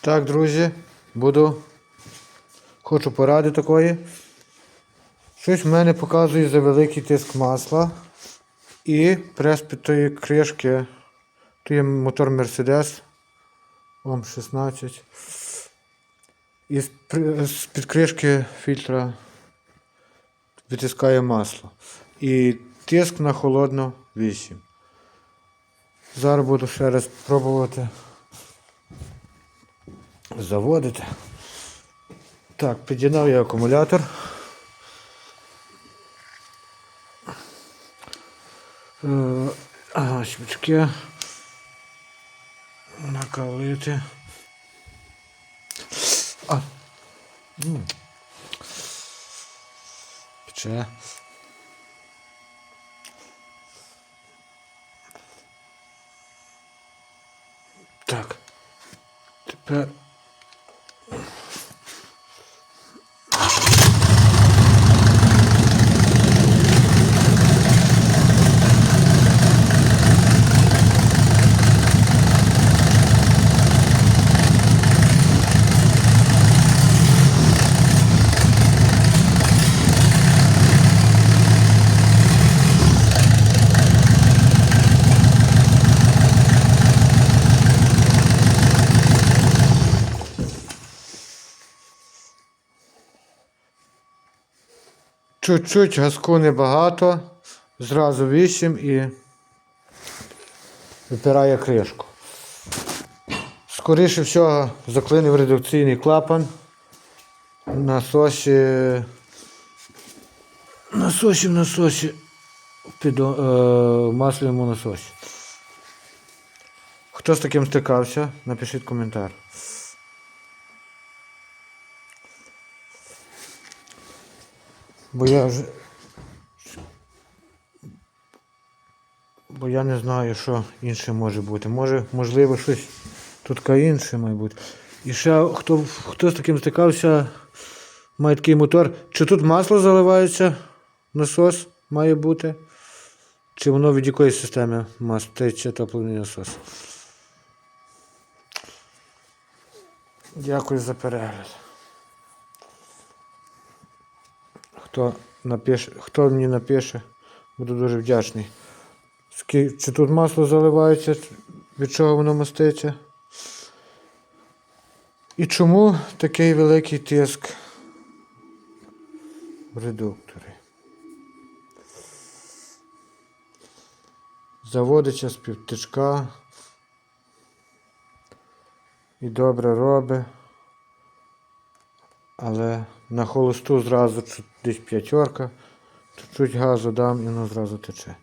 Так, друзі, буду. Хочу поради такої. Щось в мене показує за великий тиск масла. І прес під тої кришки. Тут є мотор Mercedes. Ом 16. І з з-під кришки фільтра витискає масло. І тиск на холодно 8. Зараз буду ще раз пробувати заводити. Так, під'єднав я акумулятор. Е, Ага, свічки. Накалити. А. Пече. Так. Тепер. Чуть-чуть газку небагато, зразу 8 і випирає кришку. Скоріше всього заклинив редукційний клапан. Насосі. Насосі в насосі. Під, е, масляному насосі. Хто з таким стикався, напишіть коментар. Бо я вже. Бо я не знаю, що інше може бути. Може, можливо, щось тут інше має бути. І ще хто, хто з таким стикався, має такий мотор. Чи тут масло заливається? Насос має бути? Чи воно від якоїсь системи тече топливний насос? Дякую за перегляд. Хто напише, хто мені напише, буду дуже вдячний. Чи тут масло заливається, від чого воно маститься? І чому такий великий тиск в редукторі? Заводиться з півтичка і добре робить. Але на холосту зразу десь п'ятерка, чуть-чуть газу дам і воно зразу тече.